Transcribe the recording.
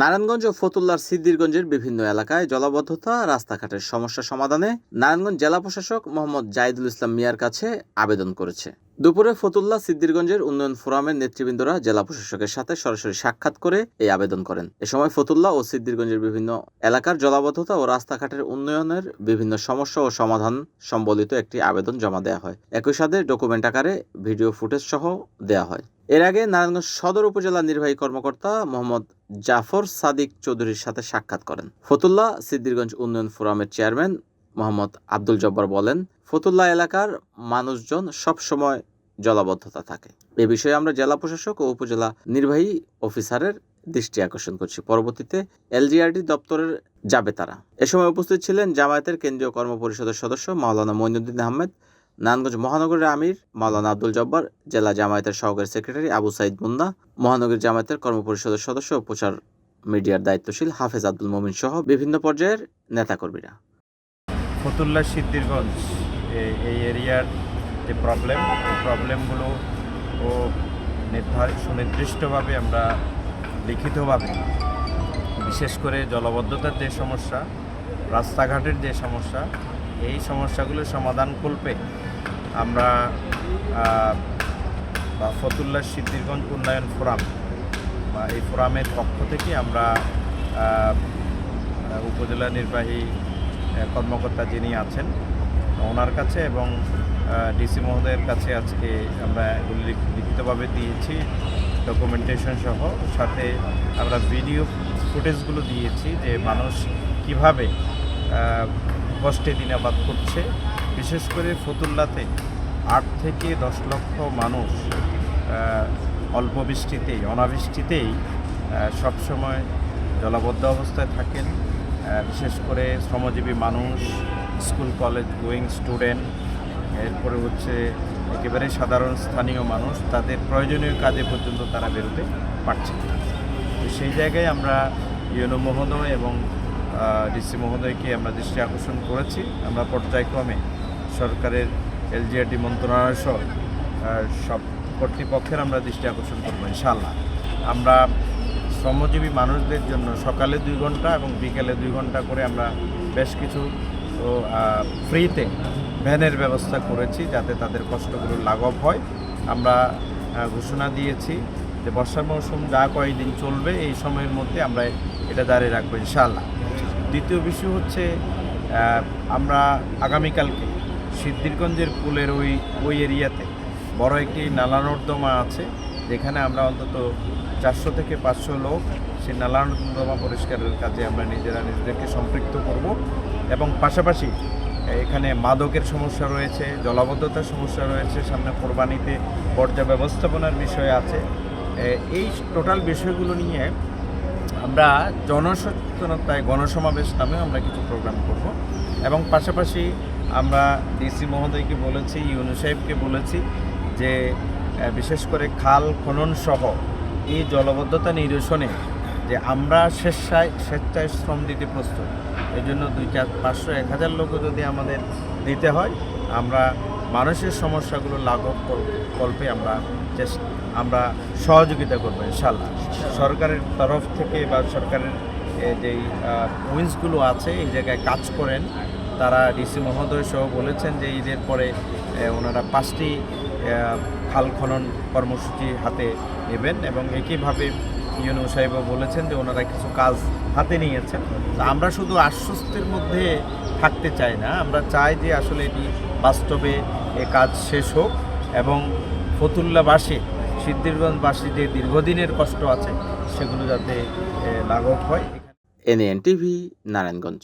নারায়ণগঞ্জ ও ফতুল্লার সিদ্দিরগঞ্জের বিভিন্ন এলাকায় জলাবদ্ধতা, রাস্তাঘাটের সমস্যা সমাধানে নারায়ণগঞ্জ জেলা প্রশাসক মোহাম্মদ জাহিদুল ইসলাম মিয়ার কাছে আবেদন করেছে। দুপুরে ফতুল্লা সিদ্দিরগঞ্জের উন্নয়ন ফোরামের নেতৃবৃন্দরা জেলা প্রশাসকের সাথে সরাসরি সাক্ষাৎ করে এই আবেদন করেন। এ সময় ফতুল্লা ও সিদ্দিরগঞ্জের বিভিন্ন এলাকার জলাবদ্ধতা ও রাস্তাঘাটের উন্নয়নের বিভিন্ন সমস্যা ও সমাধান সম্বলিত একটি আবেদন জমা দেওয়া হয়। একই সাথে ডকুমেন্ট আকারে ভিডিও ফুটেজ সহ দেওয়া হয়। এর আগে নারায়ণগঞ্জ সদর উপজেলা নির্বাহী কর্মকর্তা মোহাম্মদ জাফর সাদিক চৌধুরীর সাথে সাক্ষাৎ করেন। ফতুল্লা সিদ্দিরগঞ্জ উন্নয়ন ফোরামের চেয়ারম্যান মোহাম্মদ আব্দুল জব্বার বলেন, ফতুল্লা এলাকার মানুষজন সব সময় জলাবদ্ধতা থাকে। এ বিষয়ে আমরা জেলা প্রশাসক ও উপজেলা নির্বাহী অফিসারের দৃষ্টি আকর্ষণ করছি। পরবর্তীতে এলজিআরডি দপ্তরের যাবে তারা। এ সময় উপস্থিত ছিলেন জামায়াতের কেন্দ্রীয় কর্মপরিষদের সদস্য মাওলানা মঈনুদ্দিন আহমেদ, নারায়ণগঞ্জ মহানগরের আমির মাওলানা আব্দুল জব্বার, জেলা জামায়াতের সহকারী সেক্রেটারি আবু সাইদ মুন্না, মহানগর জামায়াতের কর্মপরিষদের সদস্য ও প্রচার মিডিয়ার দায়িত্বশীল হাফেজ আব্দুল মমিন সহ বিভিন্ন পর্যায়ের নেতাকর্মীরা। ফতুল্লা সিদ্দিরগঞ্জ এই এরিয়ার যে প্রবলেম প্রবলেমগুলো ও নির্ধারিত সুনির্দিষ্টভাবে আমরা লিখিতভাবে, বিশেষ করে জলবদ্ধতার যে সমস্যা, রাস্তাঘাটের যে সমস্যা, এই সমস্যাগুলো সমাধান কল্পে আমরা বা ফতুল্লা সিদ্ধিরগঞ্জ উন্নয়ন ফোরাম বা এই ফোরামের পক্ষ থেকে আমরা উপজেলা নির্বাহী কর্মকর্তা যিনি আছেন, ওনার কাছে এবং ডিসি মহোদয়ের কাছে আজকে আমরা এগুলি লিখিতভাবে দিয়েছি ডকুমেন্টেশন সহ। সাথে আমরা ভিডিও ফুটেজগুলো দিয়েছি যে মানুষ কীভাবে কষ্টে দিনাবাদ করছে। বিশেষ করে ফতুল্লাতে আট থেকে দশ লক্ষ মানুষ অল্প বৃষ্টিতেই অনাবৃষ্টিতেই সবসময় জলাবদ্ধ অবস্থায় থাকেন। বিশেষ করে শ্রমজীবী মানুষ, স্কুল কলেজ গোয়িং স্টুডেন্ট এরপরে হচ্ছে একেবারে সাধারণ স্থানীয় মানুষ, তাদের প্রয়োজনীয় কাজে পর্যন্ত তারা বেরোতে পারছে না। তো সেই জায়গায় আমরা ইউনো মহোদয় এবং ডিসি মহোদয়কে আমরা দৃষ্টি আকর্ষণ করেছি আমরা পর্যায়ক্রমে সরকারের এলজিআরটি মন্ত্রণালয় সহ সব কর্তৃপক্ষের আমরা দৃষ্টি আকর্ষণ করব ইনশাল্লাহ আমরা শ্রমজীবী মানুষদের জন্য সকালে দুই ঘণ্টা এবং বিকেলে দুই ঘণ্টা করে আমরা বেশ কিছু ফ্রিতে ভ্যানের ব্যবস্থা করেছি যাতে তাদের কষ্টগুলো লাঘব হয়। আমরা ঘোষণা দিয়েছি যে বর্ষার মৌসুম যা কয়েকদিন চলবে, এই সময়ের মধ্যে আমরা এটা দাঁড়িয়ে রাখব ইনশাআল্লাহ। দ্বিতীয় বিষয় হচ্ছে আমরা আগামীকালকে সিদ্ধিরগঞ্জের পুলের ওই ওই এরিয়াতে বড় একটি নালা নর্দমা আছে, যেখানে আমরা অন্তত চারশো থেকে পাঁচশো লোক সেই নালা নর্দমা পরিষ্কারের কাজে আমরা নিজেরা নিজেদেরকে সম্পৃক্ত করব। এবং পাশাপাশি এখানে মাদকের সমস্যা রয়েছে, জলাবদ্ধতার সমস্যা রয়েছে, সামনে কোরবানিতে পর্যা ব্যবস্থাপনার বিষয় আছে। এই টোটাল বিষয়গুলো নিয়ে আমরা জনসচেতনতায় গণসমাবেশ নামে আমরা কিছু প্রোগ্রাম করব এবং পাশাপাশি আমরা ডিসি মহোদয়কে বলেছি ইউনু সাহেবকে বলেছি যে বিশেষ করে খাল খনন সহ এই জলবদ্ধতা নিরসনে যে আমরা স্বেচ্ছায় স্বেচ্ছায় শ্রম দিতে প্রস্তুত। এই জন্য দুই চার পাঁচশো এক হাজার লোকও যদি আমাদের দিতে হয়, আমরা মানুষের সমস্যাগুলো লাঘব কল- কল্পে আমরা আমরা সহযোগিতা করব ইনশাল্লাহ সরকারের তরফ থেকে বা সরকারের যেই উইন্সগুলো আছে, এই জায়গায় কাজ করেন। তারা ডিসি মহোদয় সহ বলেছেন যে ঈদের পরে ওনারা পাঁচটি খাল খনন কর্মসূচি হাতে নেবেন এবং একইভাবে ইউনু সাহেব বলেছেন যে ওনারা কিছু কাজ হাতে নিয়েছেন। আমরা শুধু আশ্বস্তির মধ্যে থাকতে চাই না, আমরা চাই যে আসলে এটি বাস্তবে এ কাজ শেষ হোক এবং ফতুল্লাবাসী সিদ্ধিরগঞ্জবাসী যে দীর্ঘদিনের কষ্ট আছে, সেগুলো যাতে লাঘব হয়। NN TV Narayanganj.